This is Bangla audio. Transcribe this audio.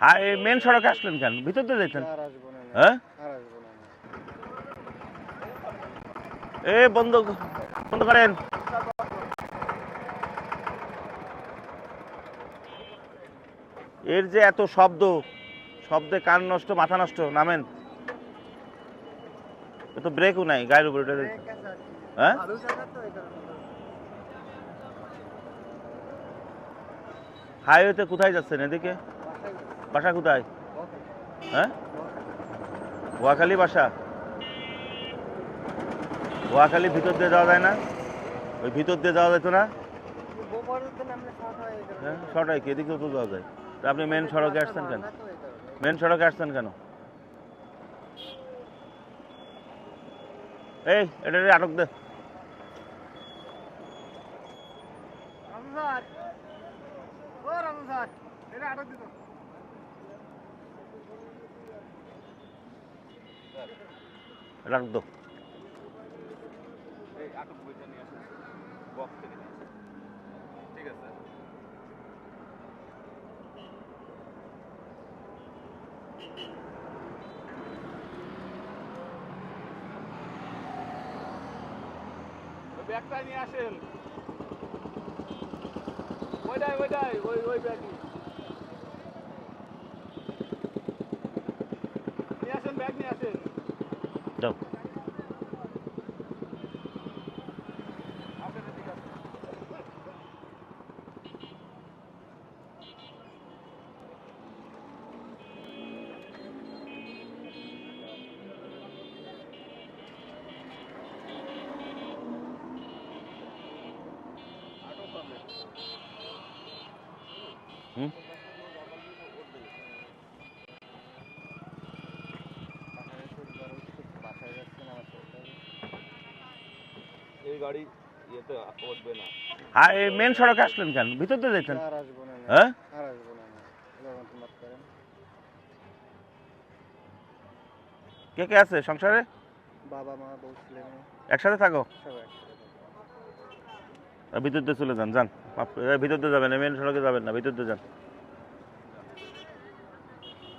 আর মেন সড়কে আসলেন কেন? ভিতর দিয়ে যেতেন হ্যাঁ? এ বন্ধ বন্ধ করেন। এর যে এত শব্দ শব্দে কান নষ্ট মাথা নষ্ট নামেন। তো ব্রেকও নাই গায়ের উপরে হ্যাঁ? হাইওয়েতে কোথায় যাচ্ছেন এদিকে? বাসা কোথায়? হ্যাঁ? বকে। বাসা? ওয়াখালী ভিতর দিয়ে যাওয়া যায় না? ওই ভিতর দিয়ে যাওয়া যেত না? হয় সটাই কি? এদিকেও তো যাওয়া যায়। তা আপনি মেন সড়কে আসছেন কেন। মেন সড়কে আসছেন কেন? এই, এটা আটক দে। আটক দিত। আছে। ব্যাগটা নিয়ে আসেন। ওইটাই ওইটাই ওই ওই ব্যাগই। নিয়ে আসেন এই গাড়ি ইয়েতে উঠবে না। আর এই মেন সড়কে আসলেন কেন? ভিতর দিয়ে যেতেন আর আসব না না। হ্যাঁ? আর আসব না না। যখন তোমার করেন। কে কে আছে সংসারে? বাবা মা বউ ছেলে একসাথে থাকো। ভিতর দিয়ে চলে যান যান। ভিতর দিয়ে যাবেন মেন সড়কে যাবেন না ভিতর দিয়ে যান।